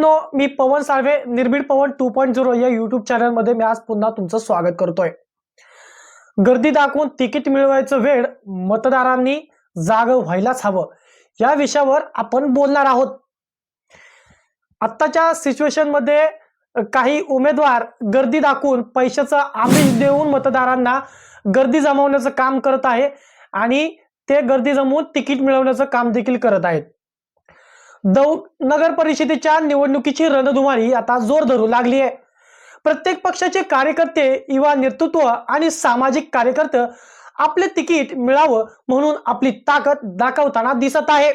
मित्रांनो मी Pawan Salve Nirbhid Pawan two point zero या YouTube चॅनलमध्ये मी आज पुन्हा तुमचं स्वागत करतोय. गर्दी दाखवून तिकीट मिळवायचं वेळ मतदारांनी जाग व्हायलाच हवं. या विषयावर आपण बोलणार आहोत. आत्ताच्या सिच्युएशनमध्ये काही उमेदवार गर्दी दाखवून पैशाचं आमिष देऊन मतदारांना गर्दी जमवण्याचं काम करत आहे आणि ते गर्दी जमवून तिकीट मिळवण्याचं काम देखील करत आहेत. दौंड नगर परिषदेच्या निवडणुकीची रणधुमाळी आता जोर धरू लागली आहे. प्रत्येक पक्षाचे कार्यकर्ते युवा नेतृत्व आणि सामाजिक कार्यकर्ते आपले तिकीट मिळावं म्हणून आपली ताकद दाखवताना दिसत आहे.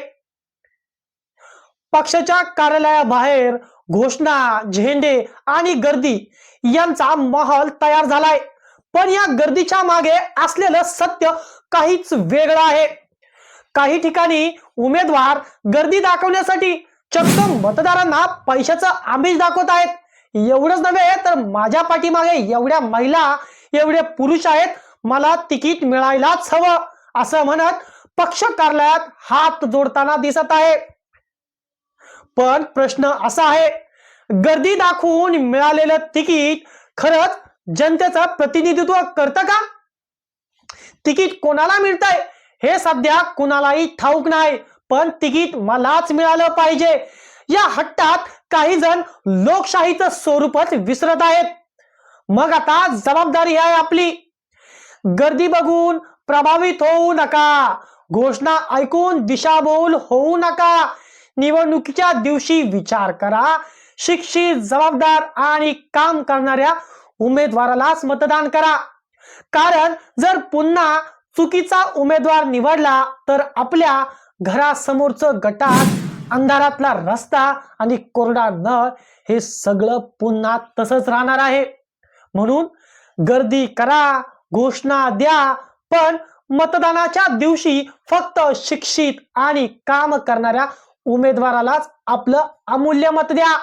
पक्षाच्या कार्यालयाबाहेर घोषणा झेंडे आणि गर्दी यांचा माहोल तयार झालाय. पण या गर्दीच्या मागे असलेलं सत्य काहीच वेगळं आहे. काही ठिकाणी उमेदवार गर्दी दाखवण्यासाठी चक्क मतदारांना पैशाचं आमिष दाखवत आहेत. एवढंच नव्हे तर माझ्या पाठीमागे एवढ्या महिला एवढे पुरुष आहेत. मला तिकीट मिळायलाच हवं असं म्हणत पक्ष कार्यालयात हात जोडताना दिसत आहे. पण प्रश्न असा आहे गर्दी दाखवून मिळालेलं तिकीट खरंच जनतेचं प्रतिनिधित्व करतं का? तिकीट कोणाला मिळतंय? हे सध्या कुणालाही ठाऊक नाही पण तिकीट मलाच मिळालं पाहिजे. या हट्टात काही जण लोकशाहीचं स्वरूपच विसरत आहेत. मग आता जबाबदारी आहे आपली. गर्दी बघून प्रभावित होऊ नका. घोषणा ऐकून दिशाभूल होऊ नका. निवडणुकीच्या दिवशी विचार करा. शिक्षित जबाबदार आणि काम करणाऱ्या उमेदवारालाच मतदान करा. कारण जर पुन्हा चुकीचा उमेदवार निवडला तर आपल्या घरासमोरचं गटार अंधारातला रस्ता आणि कोरडा नळ हे सगळं पुन्हा तसंच राहणार आहे. म्हणून गर्दी करा घोषणा द्या पण मतदानाच्या दिवशी फक्त शिक्षित आणि काम करणाऱ्या उमेदवारालाच आपलं अमूल्य मत द्या.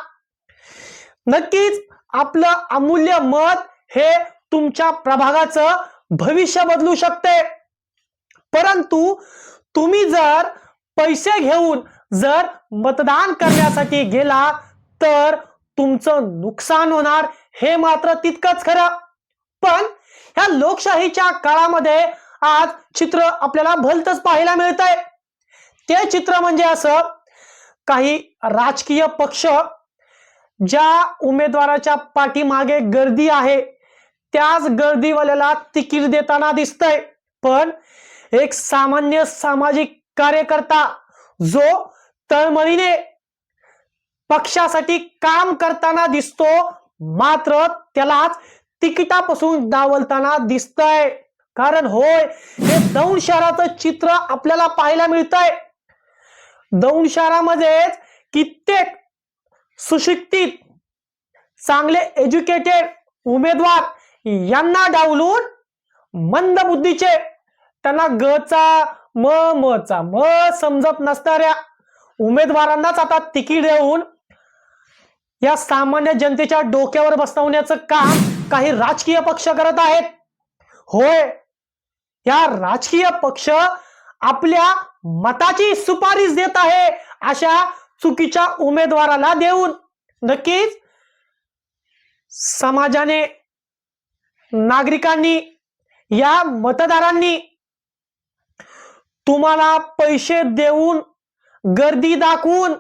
नक्कीच आपलं अमूल्य मत हे तुमच्या प्रभागाचं भविष्य बदलू शकते. परंतु तुम्ही जर पैसे घेऊन जर मतदान करण्यासाठी गेला तर तुमचं नुकसान होणार हे मात्र तितकंच खरं. पण ह्या लोकशाहीच्या काळामध्ये आज चित्र आपल्याला भलतच पाहायला मिळत आहे ते चित्र म्हणजे असं काही राजकीय पक्ष ज्या उमेदवाराच्या पाठीमागे गर्दी आहे त्याच गर्दीवाल्याला तिकीट देताना दिसतंय. पण एक सामान्य सामाजिक कार्यकर्ता जो तळमळीने पक्षासाठी काम करताना दिसतो मात्र त्यालाच तिकिटापासून डावलताना दिसतंय. कारण होय हे दौंड शहराचं चित्र आपल्याला पाहायला मिळतंय. दौंड शहरामध्येच कित्येक सुशिक्षित चांगले एज्युकेटेड उमेदवार यांना डावलून मंद त्यांना ग चा म मचा म समजत नसणाऱ्या उमेदवारांनाच आता तिकीट देऊन या सामान्य जनतेच्या डोक्यावर बसवण्याचं काम काही राजकीय पक्ष करत आहेत. होय या राजकीय पक्ष आपल्या मताची सुपारीश देत आहे अशा चुकीच्या उमेदवाराला देऊन. नक्कीच समाजाने नागरिकांनी या मतदारांनी तुम्हाला पैसे देऊन गर्दी दाखवून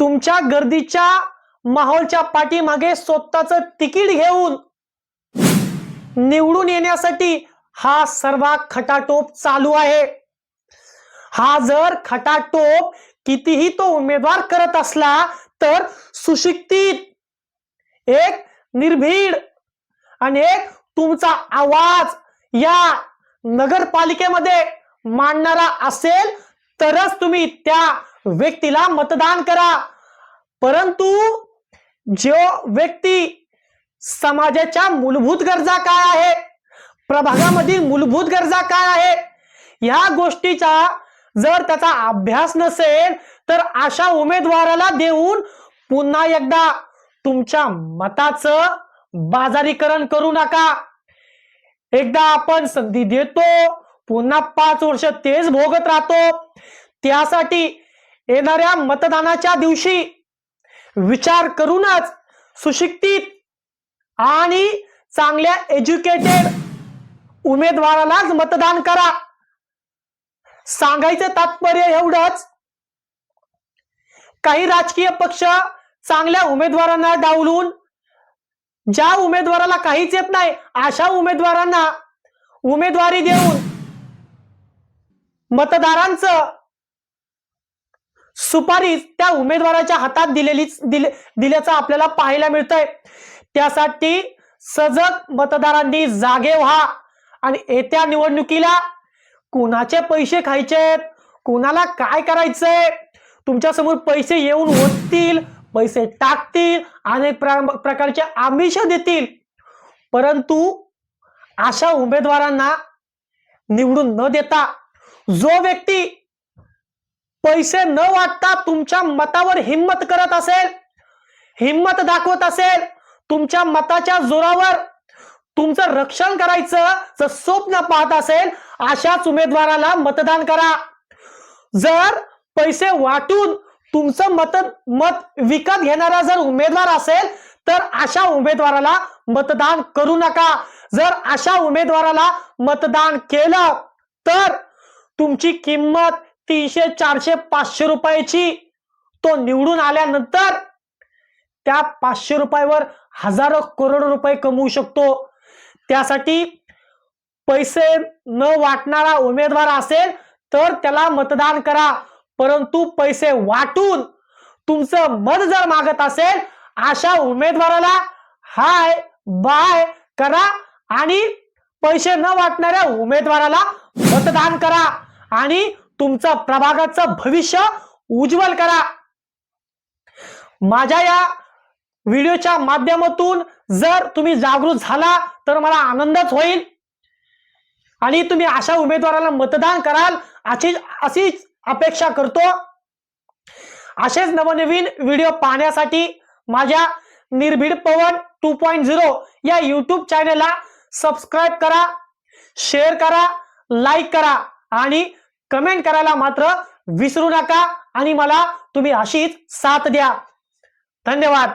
तुमच्या गर्दीच्या माहोलच्या पाठीमागे स्वतःच तिकीट घेऊन निवडून येण्यासाठी हा सर्व खटाटोप चालू आहे. हा जर खटाटोप कितीही तो उमेदवार करत असला तर सुशिक्षित एक निर्भीड आणि एक तुमचा आवाज या नगरपालिकेमध्ये मांडणारा असेल तरच तुम्ही त्या व्यक्तीला मतदान करा. परंतु जो व्यक्ती समाजाच्या मूलभूत गरजा काय आहे प्रभागामधील मूलभूत गरजा काय आहे या गोष्टीचा जर त्याचा अभ्यास नसेल तर अशा उमेदवाराला देऊन पुन्हा एकदा तुमच्या मताचं बाजारीकरण करू नका. एकदा आपण संधी देतो पुन्हा पाच वर्ष तेच भोगत राहतो. त्यासाठी येणाऱ्या मतदानाच्या दिवशी विचार करूनच सुशिक्षित आणि चांगल्या एज्युकेटेड उमेदवारालाच मतदान करा. सांगायचं तात्पर्य एवढंच काही राजकीय पक्ष चांगल्या उमेदवारांना डावलून ज्या उमेदवाराला काहीच येत नाही अशा उमेदवारांना उमेदवारी देऊन मतदारांचं सुपारी त्या उमेदवाराच्या हातात दिलेलीच दिले दिल्याचं आपल्याला पाहायला मिळतंय. त्यासाठी सजग मतदारांनी जागे व्हा आणि येत्या निवडणुकीला कुणाचे पैसे खायचेत कुणाला काय करायचंय? तुमच्यासमोर पैसे येऊन होतील पैसे टाकतील अनेक प्र- प्रकारचे आमिष देतील. परंतु अशा उमेदवारांना निवडून न देता जो व्यक्ती पैसे न वाटता तुमच्या मतावर हिंमत करत असेल हिंमत दाखवत असेल तुमच्या मताच्या जोरावर तुमचं रक्षण करायचं जर स्वप्न पाहत असेल अशाच उमेदवाराला मतदान करा. जर पैसे वाटून तुमचं मत मत विकत घेणारा जर उमेदवार असेल तर अशा उमेदवाराला मतदान करू नका. जर अशा उमेदवाराला मतदान केलं तर तुमची किंमत तीनशे चारशे पाचशे रुपयाची. तो निवडून आल्यानंतर त्या पाचशे रुपयावर हजारो करोड रुपये कमवू शकतो. त्यासाठी पैसे न वाटणारा उमेदवार असेल तर त्याला मतदान करा. परंतु पैसे वाटून तुमचं मत जर मागत असेल अशा उमेदवाराला हाय बाय करा आणि पैसे न वाटणाऱ्या उमेदवाराला मतदान करा आणि तुमचं प्रभागाचं भविष्य उज्ज्वल करा. माझ्या या व्हिडिओच्या माध्यमातून जर तुम्ही जागृत झाला तर मला आनंदच होईल. आणि तुम्ही अशा उमेदवाराला मतदान कराल अशी अशीच अपेक्षा करतो. असेच नवनवीन व्हिडिओ पाहण्यासाठी माझ्या Nirbhid Pawan two point zero या युट्यूब चॅनलला सबस्क्राईब करा शेअर करा लाईक करा आणि कमेंट करायला मात्र विसरू नका आणि मला तुम्ही अशीच साथ द्या. धन्यवाद.